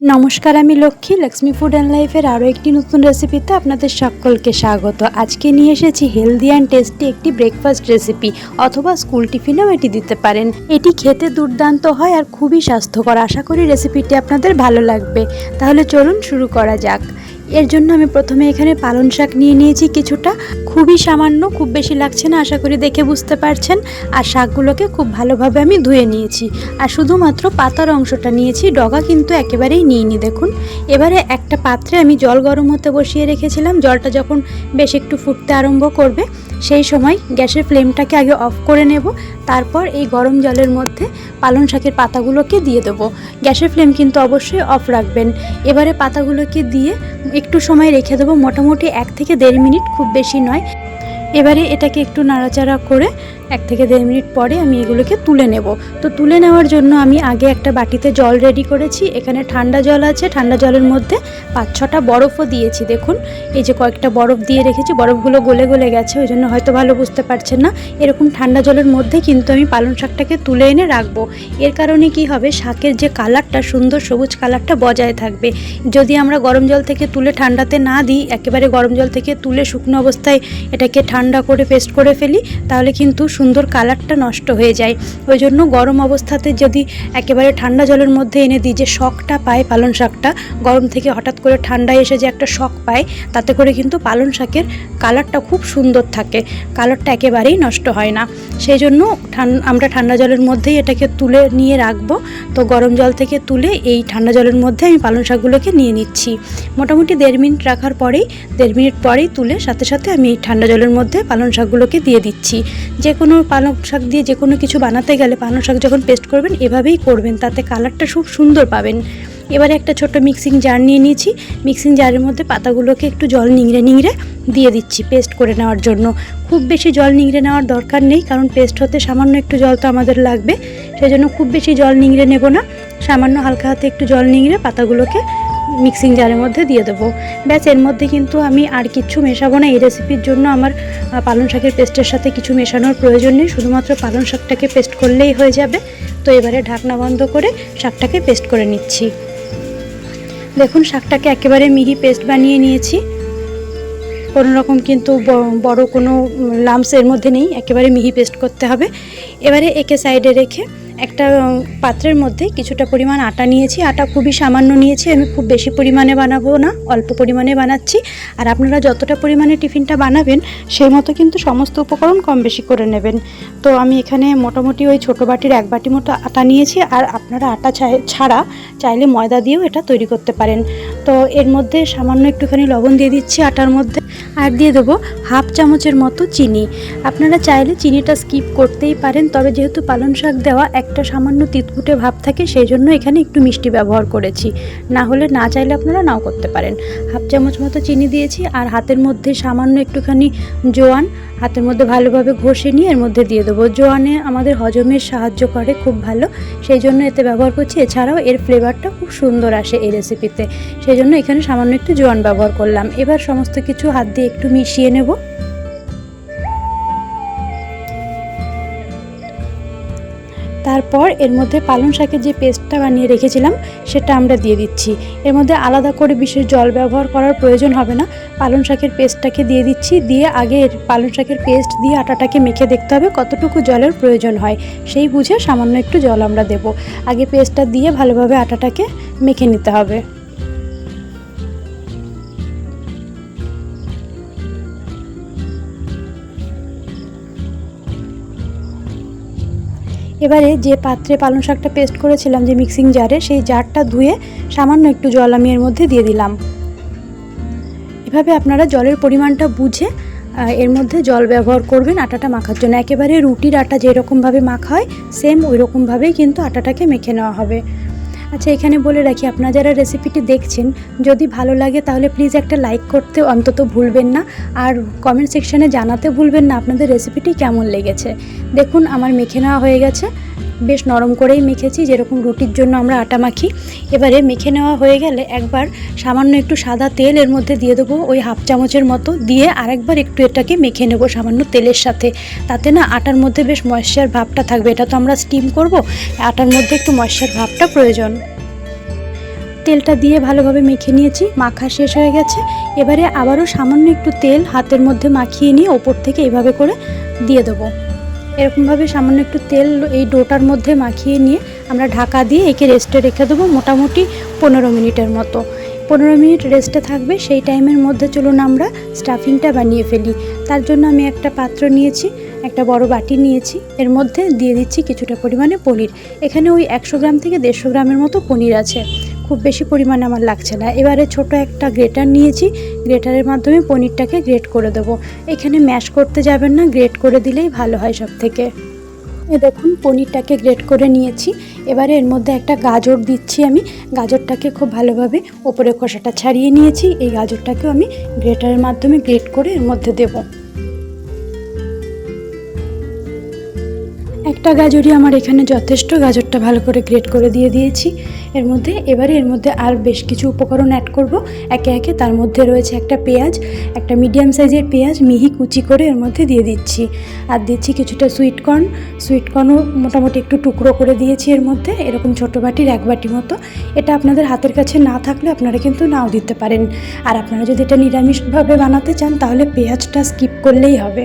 নমস্কার, আমি Lakshmi Lakshmi food and লাইফের আরও একটি নতুন রেসিপিতে আপনাদের সকলকে স্বাগত। আজকে নিয়ে এসেছি হেলদি অ্যান্ড টেস্টি একটি ব্রেকফাস্ট রেসিপি অথবা স্কুল টিফিনেও এটি দিতে পারেন। এটি খেতে দুর্দান্ত হয় আর খুবই স্বাস্থ্যকর। আশা করি রেসিপিটি আপনাদের ভালো লাগবে। তাহলে চলুন শুরু করা যাক। এর জন্য আমি প্রথমে এখানে পালং শাক নিয়ে নিয়েছি কিছুটা। খুবই সামান্য, খুব বেশি লাগছে না, আশা করি দেখে বুঝতে পারছেন। আর শাকগুলোকে খুব ভালোভাবে আমি ধুয়ে নিয়েছি। আর শুধুমাত্র পাতার অংশটা নিয়েছি, ডগা কিন্তু একেবারেই নিইনি, দেখুন। এবারে একটা পাত্রে আমি জল গরম হতে বসিয়ে রেখেছিলাম, জলটা যখন বেশ একটু ফুটতে আরম্ভ করবে, সেই সময় গ্যাসের ফ্লেমটাকে আগে অফ করে নেব। তারপর এই গরম জলের মধ্যে পালং শাকের পাতাগুলোকে দিয়ে দেবো। গ্যাসের ফ্লেম কিন্তু অবশ্যই অফ রাখবেন। এবারে পাতাগুলোকে দিয়ে একটু সময় রেখে দেবো। মোটামুটি এক থেকে দেড় মিনিট, খুব বেশি নয়। এবারে এটাকে একটু নাড়াচাড়া করে এক থেকে দেড় মিনিট পরে আমি এগুলোকে তুলে নেব। তো তুলে নেওয়ার জন্য আমি আগে একটা বাটিতে জল রেডি করেছি। এখানে ঠান্ডা জল আছে। ঠান্ডা জলের মধ্যে পাঁচ ছটা বরফও দিয়েছি। দেখুন, এই যে কয়েকটা বরফ দিয়ে রেখেছি। বরফগুলো গলে গলে গেছে, ওই জন্য হয়তো ভালো বুঝতে পারছেন না। এরকম ঠান্ডা জলের মধ্যে কিন্তু আমি পালং শাকটাকে তুলে এনে রাখব। এর কারণে কি হবে? শাকের যে কালারটা, সুন্দর সবুজ কালারটা বজায় থাকবে। যদি আমরা গরম জল থেকে তুলে ঠান্ডাতে না দিই, একেবারে গরম জল থেকে তুলে শুকনো অবস্থায় এটাকে ঠান্ডা করে পেস্ট করে ফেলি, তাহলে কিন্তু সুন্দর কালারটা নষ্ট হয়ে যায়। ওই জন্য গরম অবস্থাতে যদি একেবারে ঠান্ডা জলের মধ্যে এনে দিই যে শখটা পায় পালং শাকটা, গরম থেকে হঠাৎ করে ঠান্ডায় এসে যে একটা শখ পায়, তাতে করে কিন্তু পালং শাকের কালারটা খুব সুন্দর থাকে। কালারটা একেবারেই নষ্ট হয় না। সেই জন্য আমরা ঠান্ডা জলের মধ্যেই এটাকে তুলে নিয়ে রাখব। তো গরম জল থেকে তুলে এই ঠান্ডা জলের মধ্যে আমি পালং শাকগুলোকে নিয়ে নিচ্ছি। মোটামুটি দেড় মিনিট রাখার পরেই, দেড় মিনিট পরেই তুলে সাথে সাথে আমি এই ঠান্ডা জলের মধ্যে পালং শাকগুলোকে দিয়ে দিচ্ছি। যে কোনো পালং শাক দিয়ে যে কোনো কিছু বানাতে গেলে পালং শাক যখন পেস্ট করবেন, এভাবেই করবেন। তাতে কালারটা খুব সুন্দর পাবেন। এবারে একটা ছোট মিক্সিং জার নিয়ে নিয়েছি। মিক্সিং জারের মধ্যে পাতাগুলোকে একটু জল নিংড়ে নিংড়ে দিয়ে দিচ্ছি পেস্ট করে নেওয়ার জন্য। খুব বেশি জল নিংড়ে নেওয়ার দরকার নেই, কারণ পেস্ট হতে সামান্য একটু জল তো আমাদের লাগবে। সেই জন্য খুব বেশি জল নিংড়ে নেব না। সামান্য হালকা হাতে একটু জল নিংড়ে পাতাগুলোকে মিক্সিং জারের মধ্যে দিয়ে দেবো। ব্যাস, এর মধ্যে কিন্তু আমি আর কিছু মেশাবো না। এই রেসিপির জন্য আমার পালং শাকের পেস্টের সাথে কিছু মেশানোর প্রয়োজন নেই। শুধুমাত্র পালং শাকটাকে পেস্ট করলেই হয়ে যাবে। তো এবারে ঢাকনা বন্ধ করে শাকটাকে পেস্ট করে নিচ্ছি। দেখুন, শাকটাকে একেবারে মিহি পেস্ট বানিয়ে নিয়েছি। কোনো রকম কিন্তু বড় কোনো লামস এর মধ্যে নেই। একেবারে মিহি পেস্ট করতে হবে। এবারে একে সাইডে রেখে একটা পাত্রের মধ্যে কিছুটা পরিমাণ আটা নিয়েছি। আটা খুবই সামান্য নিয়েছি। আমি খুব বেশি পরিমাণে বানাবো না, অল্প পরিমাণে বানাচ্ছি। আর আপনারা যতটা পরিমাণে টিফিনটা বানাবেন, সেই মতো কিন্তু সমস্ত উপকরণ কম বেশি করে নেবেন। তো আমি এখানে মোটামুটি ওই ছোটো বাটির এক বাটি মতো আটা নিয়েছি। আর আপনারা আটা ছাড়া চাইলে ময়দা দিয়েও এটা তৈরি করতে পারেন। তো এর মধ্যে সামান্য একটুখানি লবণ দিয়ে দিচ্ছি আটার মধ্যে। আর দিয়ে দেবো হাফ চামচের মতো চিনি। আপনারা চাইলে চিনিটা স্কিপ করতেই পারেন। তবে যেহেতু পালং শাক দেওয়া একটা সামান্য তিতকুটে ভাব থাকে, সেই জন্য এখানে একটু মিষ্টি ব্যবহার করেছি। না হলে না চাইলে আপনারা নাও করতে পারেন। হাফ চামচ মতো চিনি দিয়েছি আর হাতের মধ্যে সামান্য একটুখানি জোয়ান, হাতের মধ্যে ভালোভাবে ঘষে নিয়ে এর মধ্যে দিয়ে দেবো। জোয়ানে আমাদের হজমের সাহায্য করে, খুব ভালো। সেই জন্য এতে ব্যবহার করছি। এছাড়াও এর ফ্লেভারটা খুব সুন্দর আসে এই রেসিপিতে সেই জন্য এখানে সামান্য একটু জোয়ান ব্যবহার করলাম। এবার সমস্ত কিছু হাত দিয়ে একটু মিশিয়ে নেব। তারপর এর মধ্যে পালং শাকের যে পেস্টটা বানিয়ে রেখেছিলাম, সেটা আমরা দিয়ে দিচ্ছি। এর মধ্যে আলাদা করে বিশেষ জল ব্যবহার করার প্রয়োজন হবে না। পালং শাকের পেস্টটাকে দিয়ে দিচ্ছি, দিয়ে আগে পালং শাকের পেস্ট দিয়ে আটাটাকে মেখে দেখতে হবে কতটুকু জলের প্রয়োজন হয়। সেই বুঝে সামান্য একটু জল আমরা দেব। আগে পেস্টটা দিয়ে ভালোভাবে আটাটাকে মেখে নিতে হবে। এবারে যে পাত্রে পালং শাকটা পেস্ট করেছিলাম যে মিক্সিং জারে সেই জারটা ধুয়ে সামান্য একটু জল আমি এর মধ্যে দিয়ে দিলাম। এভাবে আপনারা জলের পরিমাণটা বুঝে এর মধ্যে জল ব্যবহার করবেন আটাটা মাখার জন্য। একেবারে রুটির আটা যেরকমভাবে মাখা হয় সেম ওই রকমভাবেই কিন্তু আটাটাকে মেখে নেওয়া হবে। আচ্ছা এখানে বলে রাখি, আপনারা যারা রেসিপিটি দেখছেন, যদি ভালো লাগে তাহলে প্লিজ একটা লাইক করতে অন্তত ভুলবেন না। আর কমেন্ট সেকশানে জানাতে ভুলবেন না আপনাদের রেসিপিটি কেমন লেগেছে। দেখুন, আমার মেখে নেওয়া হয়ে গেছে। বেশ নরম করেই মেখেছি, যেরকম রুটির জন্য আমরা আটা মাখি। এবারে মেখে নেওয়া হয়ে গেলে একবার সামান্য একটু সাদা তেল এর মধ্যে দিয়ে দেবো, ওই হাফ চামচের মতো। দিয়ে আরেকবার একটু এটাকে মেখে নেব সামান্য তেলের সাথে। তাতে না আটার মধ্যে বেশ ময়শ্চার ভাবটা থাকবে। এটা তো আমরা স্টিম করব, আটার মধ্যে একটু ময়শ্চার ভাবটা প্রয়োজন। তেলটা দিয়ে ভালোভাবে মেখে নিয়েছি, মাখা শেষ হয়ে গেছে। এবারে আবারও সামান্য একটু তেল হাতের মধ্যে মাখিয়ে নিয়ে ওপর থেকে এভাবে করে দিয়ে দেবো। এরকমভাবে সামান্য একটু তেল এই ডোটার মধ্যে মাখিয়ে নিয়ে আমরা ঢাকা দিয়ে একে রেস্টে রেখে দেবো মোটামুটি পনেরো মিনিটের মতো। পনেরো মিনিট রেস্টে থাকবে, সেই টাইমের মধ্যে চলুন আমরা স্টাফিংটা বানিয়ে ফেলি। তার জন্য আমি একটা পাত্র নিয়েছি, একটা বড় বাটি নিয়েছি, এর মধ্যে দিয়ে দিচ্ছি কিছুটা পরিমাণে পনির। এখানে ওই একশো গ্রাম থেকে দেড়শো গ্রামের মতো পনির আছে। খুব বেশি পরিমাণে আমার লাগছে না। এবারে ছোট একটা গ্রেটার নিয়েছি। গ্রেটারের মাধ্যমে পনিরটাকে গ্রেট করে দেবো। এখানে ম্যাশ করতে যাবেন না, গ্রেট করে দিলেই ভালো হয় সব থেকে এ দেখুন, পনিরটাকে গ্রেট করে নিয়েছি। এবারে এর মধ্যে একটা গাজর দিচ্ছি আমি। গাজরটাকে খুব ভালোভাবে ওপরে খোসাটা ছাড়িয়ে নিয়েছি। এই গাজরটাকেও আমি গ্রেটারের মাধ্যমে গ্রেট করে এর মধ্যে দেবো। একটা গাজরই আমার এখানে যথেষ্ট। গাজরটা ভালো করে গ্রেট করে দিয়ে দিয়েছি। এর মধ্যে, এবারে এর মধ্যে আর বেশ কিছু উপকরণ অ্যাড করব। একে একে তার মধ্যে রয়েছে একটা পেঁয়াজ, একটা মিডিয়াম সাইজের পেঁয়াজ, মিহি কুচি করে এর মধ্যে দিয়ে দিচ্ছি। আর দিচ্ছি কিছুটা সুইটকর্ন সুইটকর্নও মোটামুটি একটু টুকরো করে দিয়েছি এর মধ্যে, এরকম ছোটো বাটির এক বাটি মতো। এটা আপনাদের হাতের কাছে না থাকলে আপনারা কিন্তু নাও দিতে পারেন। আর আপনারা যদি এটা নিরামিষভাবে বানাতে চান, তাহলে পেঁয়াজটা স্কিপ করলেই হবে।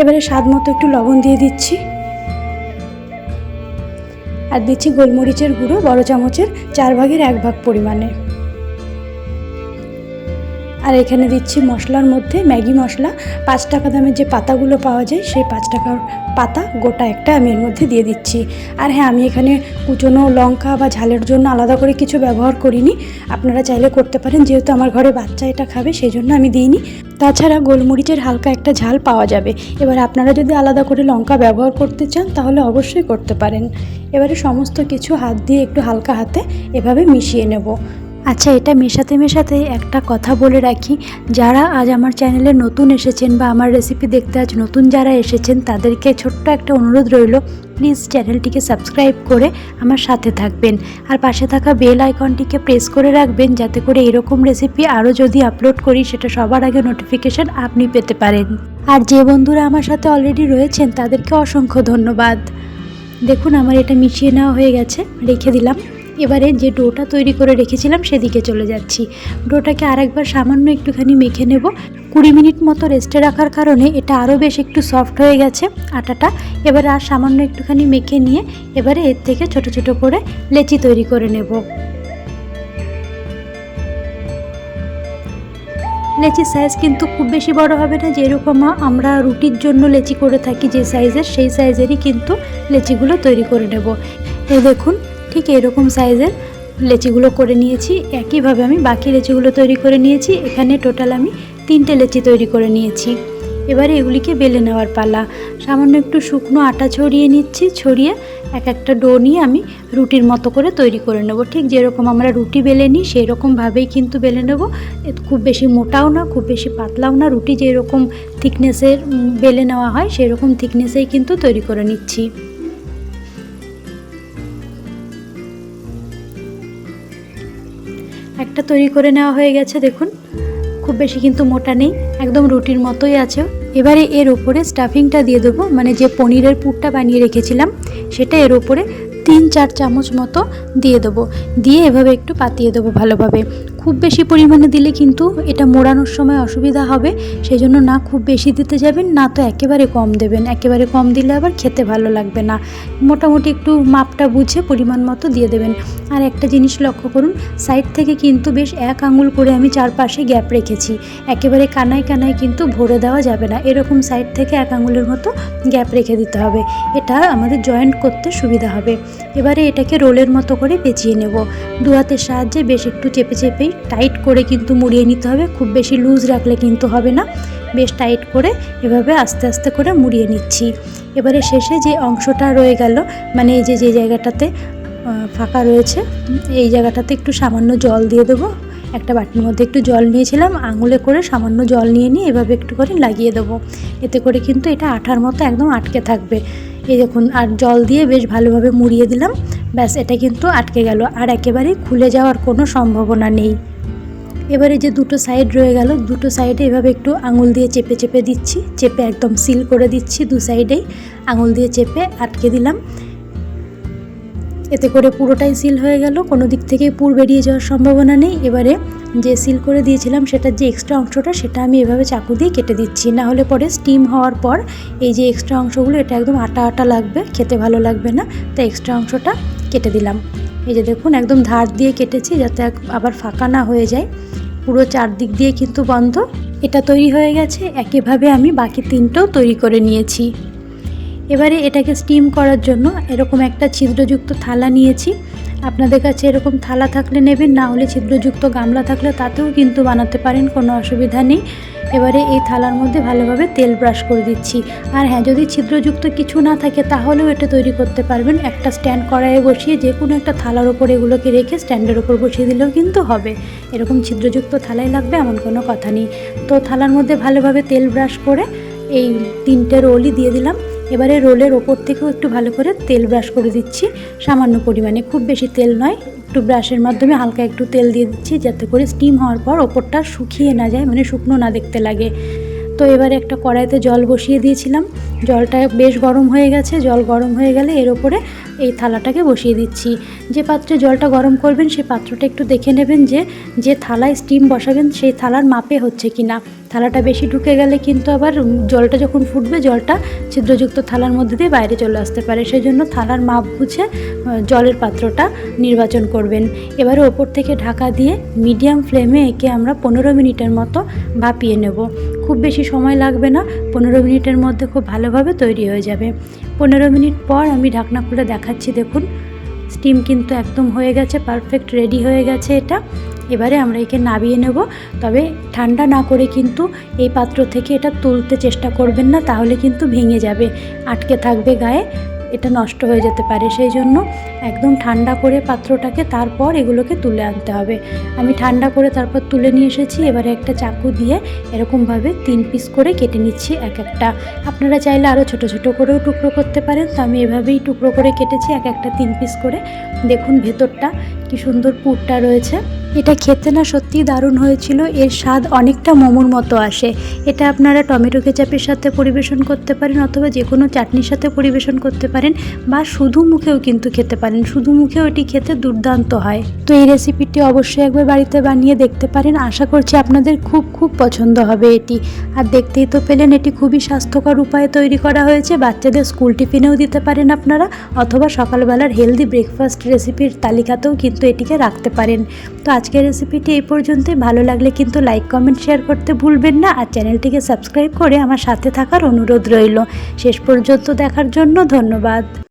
এবারে স্বাদ মতো একটু লবণ দিয়ে দিচ্ছি। আর দিচ্ছি গোলমরিচের গুঁড়ো বড় চামচের চার ভাগের এক ভাগ পরিমাণে। আর এখানে দিচ্ছি মশলার মধ্যে ম্যাগি মশলা। পাঁচ টাকা দামের যে পাতাগুলো পাওয়া যায়, সেই পাঁচ টাকার পাতা গোটা একটা আমি এর মধ্যে দিয়ে দিচ্ছি। আর হ্যাঁ আমি এখানে কুচনো লঙ্কা বা ঝালের জন্য আলাদা করে কিছু ব্যবহার করিনি। আপনারা চাইলে করতে পারেন, যেহেতু আমার ঘরে বাচ্চা এটা খাবে সেই জন্য আমি দিইনি। তাছাড়া গোলমরিচের হালকা একটা ঝাল পাওয়া যাবে। এবার আপনারা যদি আলাদা করে লঙ্কা ব্যবহার করতে চান, তাহলে অবশ্যই করতে পারেন। এবারে সমস্ত কিছু হাত দিয়ে একটু হালকা হাতে এভাবে মিশিয়ে নেব। আচ্ছা এটা মেশাতে মেশাতে একটা কথা বলে রাখি। যারা আজ আমার চ্যানেলে নতুন এসেছেন বা আমার রেসিপি দেখতে আজ নতুন যারা এসেছেন, তাদেরকে ছোট্ট একটা অনুরোধ রইল প্লিজ চ্যানেলটিকে সাবস্ক্রাইব করে আমার সাথে থাকবেন। আর পাশে থাকা বেল আইকনটিকে প্রেস করে রাখবেন, যাতে করে এরকম রেসিপি আরও যদি আপলোড করি, সেটা সবার আগে নোটিফিকেশান আপনি পেতে পারেন। আর যে বন্ধুরা আমার সাথে অলরেডি রয়েছেন, তাদেরকে অসংখ্য ধন্যবাদ। দেখুন, আমার এটা মিশিয়ে নেওয়া হয়ে গেছে, রেখে দিলাম। এবারে যে ডোটা তৈরি করে রেখেছিলাম সেদিকে চলে যাচ্ছি। ডোটাকে আরেকবার সামান্য একটুখানি মেখে নেব। কুড়ি মিনিট মতো রেস্টে রাখার কারণে এটা আরও বেশ একটু সফট হয়ে গেছে আটাটা। এবার আর সামান্য একটুখানি মেখে নিয়ে এবারে এর থেকে ছোট ছোট করে লেচি তৈরি করে নেব। লেচির সাইজ কিন্তু খুব বেশি বড় হবে না, যেরকম আমরা রুটির জন্য লেচি করে থাকি যে সাইজের সেই সাইজেরই কিন্তু লেচিগুলো তৈরি করে নেব। এই দেখুন ঠিক এরকম সাইজের লেচিগুলো করে নিয়েছি। একইভাবে আমি বাকি লেচিগুলো তৈরি করে নিয়েছি। এখানে টোটাল আমি তিনটে লেচি তৈরি করে নিয়েছি। এবারে এগুলিকে বেলে নেওয়ার পালা। সামান্য একটু শুকনো আটা ছড়িয়ে নিচ্ছি। ছড়িয়ে এক একটা ডো নিয়ে আমি রুটির মতো করে তৈরি করে নেব। ঠিক যেরকম আমরা রুটি বেলে নিই সেই রকমভাবেই কিন্তু বেলে নেব। খুব বেশি মোটাও না, খুব বেশি পাতলাও না। রুটি যেরকম থিকনেসের বেলে নেওয়া হয় সেই রকম থিকনেসেই কিন্তু তৈরি করে নিচ্ছি। একটা তৈরি করে নেওয়া হয়ে গেছে, দেখুন। খুব বেশি কিন্তু মোটা নেই, একদম রুটির মতোই আছে এবারে এর ওপরে স্টাফিংটা দিয়ে দেবো মানে যে পনিরের পুরটা বানিয়ে রেখেছিলাম, সেটা এর ওপরে তিন চার চামচ মতো দিয়ে দেবো। দিয়ে এভাবে একটু পাতিয়ে দেবো ভালোভাবে। খুব বেশি পরিমাণে দিলে কিন্তু এটা মোড়ানোর সময় অসুবিধা হবে। সেই জন্য না খুব বেশি দিতে যাবেন, না তো একেবারে কম দেবেন। একেবারে কম দিলে আবার খেতে ভালো লাগবে না। মোটামুটি একটু মাপটা বুঝে পরিমাণ মতো দিয়ে দেবেন। আর একটা জিনিস লক্ষ্য করুন, সাইড থেকে কিন্তু বেশ এক আঙুল করে আমি চারপাশে গ্যাপ রেখেছি। একেবারে কানায় কানায় কিন্তু ভরে দেওয়া যাবে না। এরকম সাইড থেকে এক আঙুলের মতো গ্যাপ রেখে দিতে হবে। এটা আমাদের জয়েন্ট করতে সুবিধা হবে। এবারে এটাকে রোলের মতো করে পেঁচিয়ে নেব। দু হাতের সাহায্যে বেশ একটু চেপে চেপেই টাইট করে কিন্তু মুড়িয়ে নিতে হবে। খুব বেশি লুজ রাখলে কিন্তু হবে না। বেশ টাইট করে এভাবে আস্তে আস্তে করে মুড়িয়ে নিচ্ছি। এবারে শেষে যে অংশটা রয়ে গেল মানে এই যে যে জায়গাটাতে ফাঁকা রয়েছে, এই জায়গাটাতে একটু সামান্য জল দিয়ে দেবো। একটা বাটির মধ্যে একটু জল নিয়েছিলাম, আঙুলে করে সামান্য জল নিয়ে নিয়ে এভাবে একটু করে লাগিয়ে দেবো। এতে করে কিন্তু এটা আঠার মতো একদম আটকে থাকবে। এই দেখুন, আর জল দিয়ে বেশ ভালোভাবে মুড়িয়ে দিলাম। ব্যাস, এটা কিন্তু আটকে গেল আর একেবারেই খুলে যাওয়ার কোনো সম্ভাবনা নেই। এবারে যে দুটো সাইড রয়ে গেল, দুটো সাইডে এভাবে একটু আঙুল দিয়ে চেপে চেপে দিচ্ছি, চেপে একদম সিল করে দিচ্ছি দু সাইডেই আঙুল দিয়ে চেপে আটকে দিলাম। এতে করে পুরোটাই সিল হয়ে গেল, কোনো দিক থেকে পুর বেরিয়ে যাওয়ার সম্ভাবনা নেই। এবারে যে সিল করে দিয়েছিলাম, সেটার যে এক্সট্রা অংশটা, সেটা আমি এভাবে চাকু দিয়ে কেটে দিচ্ছি। না হলে পরে স্টিম হওয়ার পর এই যে এক্সট্রা অংশগুলো, এটা একদম আটা আটা লাগবে, খেতে ভালো লাগবে না। তাই এক্সট্রা অংশটা কেটে দিলাম। এই যে দেখুন, একদম ধার দিয়ে কেটেছি যাতে আবার ফাঁকা না হয়ে যায়। পুরো চারদিক দিয়ে কিন্তু বন্ধ। এটা তৈরি হয়ে গেছে একইভাবে আমি বাকি তিনটেও তৈরি করে নিয়েছি। এবারে এটাকে স্টিম করার জন্য এরকম একটা ছিদ্রযুক্ত থালা নিয়েছি। আপনাদের কাছে এরকম থালা থাকলে নেবেন, না হলে ছিদ্রযুক্ত গামলা থাকলে তাতেও কিন্তু বানাতে পারেন, কোনো অসুবিধা নেই। এবারে এই থালার মধ্যে ভালোভাবে তেল ব্রাশ করে দিচ্ছি। আর হ্যাঁ যদি ছিদ্রযুক্ত কিছু না থাকে, তাহলেও এটা তৈরি করতে পারবেন। একটা স্ট্যান্ড কড়াইয়ে বসিয়ে যে কোনো একটা থালার ওপর এগুলোকে রেখে স্ট্যান্ডের ওপর বসিয়ে দিলেও কিন্তু হবে। এরকম ছিদ্রযুক্ত থালাই লাগবে এমন কোনো কথা নেই। তো থালার মধ্যে ভালোভাবে তেল ব্রাশ করে এই তিনটে রোলই দিয়ে দিলাম। এবারে রোলের ওপর থেকেও একটু ভালো করে তেল ব্রাশ করে দিচ্ছি। সামান্য পরিমাণে, খুব বেশি তেল নয়, একটু ব্রাশের মাধ্যমে হালকা একটু তেল দিয়ে দিচ্ছি, যাতে করে স্টিম হওয়ার পর ওপরটা শুকিয়ে না যায় মানে শুকনো না দেখতে লাগে। তো এবারে একটা কড়াইতে জল বসিয়ে দিয়েছিলাম। জলটা বেশ গরম হয়ে গেছে, জল গরম হয়ে গেলে এর ওপরে এই থালাটাকে বসিয়ে দিচ্ছি। যে পাত্রে জলটা গরম করবেন সেই পাত্রটা একটু দেখে নেবেন যে যে থালায় স্টিম বসাবেন, সেই থালার মাপে হচ্ছে কি না থালাটা বেশি ঢুকে গেলে কিন্তু আবার জলটা যখন ফুটবে, জলটা ছিদ্রযুক্ত থালার মধ্যে দিয়ে বাইরে চলে আসতে পারে। সেই জন্য থালার মাপ বুঝে জলের পাত্রটা নির্বাচন করবেন। এবারে ওপর থেকে ঢাকা দিয়ে মিডিয়াম ফ্লেমে একে আমরা পনেরো মিনিটের মতো ভাপিয়ে নেব। খুব বেশি সময় লাগবে না, পনেরো মিনিটের মধ্যে খুব ভালোভাবে তৈরি হয়ে যাবে। পনেরো মিনিট পর আমি ঢাকনা খুলে দেখাচ্ছি, দেখুন। স্টিম কিন্তু একদম হয়ে গেছে পারফেক্ট রেডি হয়ে গেছে এটা। এবারে আমরা একে নাবিয়ে নেব। তবে ঠান্ডা না করে কিন্তু এই পাত্র থেকে এটা তুলতে চেষ্টা করবেন না, তাহলে কিন্তু ভেঙে যাবে। আটকে থাকবে গায়ে। এটা নষ্ট হয়ে যেতে পারে। সেই জন্য একদম ঠান্ডা করে পাত্রটাকে তারপর এগুলোকে তুলে আনতে হবে। আমি ঠান্ডা করে তারপর তুলে নিয়ে এসেছি। এবারে একটা চাকু দিয়ে এরকমভাবে তিন পিস করে কেটে নিচ্ছি এক একটা। আপনারা চাইলে আরও ছোট ছোট করেও টুকরো করতে পারেন। তো আমি এভাবেই টুকরো করে কেটেছি এক একটা তিন পিস করে। দেখুন ভেতরটা কি সুন্দর পুরটা রয়েছে। এটা খেতে না সত্যিই দারুণ হয়েছিল। এর স্বাদ অনেকটা মোমোর মতো আসে। এটা আপনারা টমেটো কেচাপের সাথে পরিবেশন করতে পারেন অথবা যে কোনো চাটনির সাথে পরিবেশন করতে পারেন বা শুধু মুখেও কিন্তু খেতে পারেন। শুধু মুখেও এটি খেতে দুর্দান্ত হয়। তো এই রেসিপিটি অবশ্যই একবার বাড়িতে বানিয়ে দেখতে পারেন। আশা করছি আপনাদের খুব খুব পছন্দ হবে এটি। আর দেখতেই তো পেলেন, এটি খুবই স্বাস্থ্যকর উপায়ে তৈরি করা হয়েছে। বাচ্চাদের স্কুল টিফিনেও দিতে পারেন আপনারা অথবা সকালবেলার হেলদি ব্রেকফাস্ট রেসিপির তালিকাতেও কিন্তু এটিকে রাখতে পারেন। তো আজকের রেসিপিটি এই পর্যন্তই। ভালো লাগলে কিন্তু লাইক কমেন্ট শেয়ার করতে ভুলবেন না। আর চ্যানেলটিকে সাবস্ক্রাইব করে আমার সাথে থাকার অনুরোধ রইল। শেষ পর্যন্ত দেখার জন্য ধন্যবাদ।